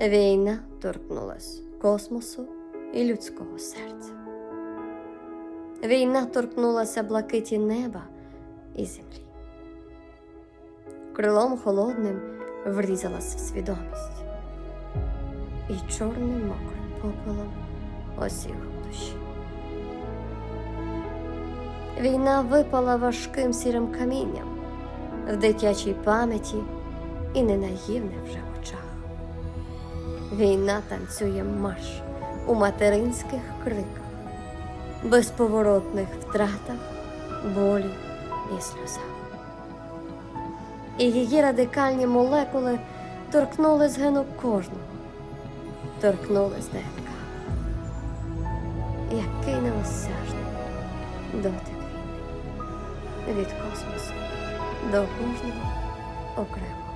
Війна торкнулась космосу і людського серця. Війна торкнулася блакиті неба і землі. Крилом холодним врізалась в свідомість, і чорним мокрим попелом осіла душі. Війна випала важким сірим камінням в дитячій пам'яті і ненаївне вже. Війна танцює марш у материнських криках, безповоротних втратах, болі і сльозах. І її радикальні молекули торкнули гену кожного, торкнулись ДНК. Який неосяжний дотик війни від космосу до кожного окремо.